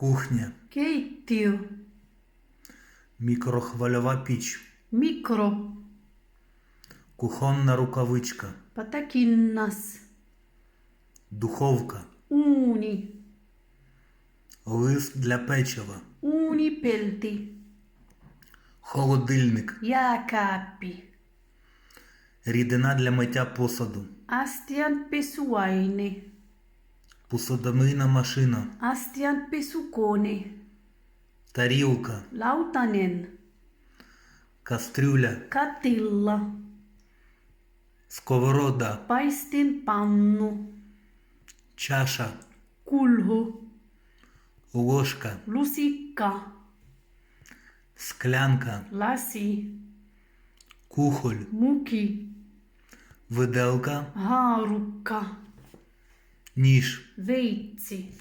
кухня, keittiö, мікрохвильова піч, mikro, кухонна рукавичка, patakinnas, духовка, uuni, лист для печива, uunipelti, холодильник, jääkaappi, рідина для миття посуду, astianpesuaine, посудомийна машина, astianpesukone, тарілка, lautanen, кастрюля, katilla, сковорода, paistinpannu, чаша, kulhu, ложка, lusikka, склянка, lasi, кухоль, muki, виделка, haarukka, ніж, veitsi,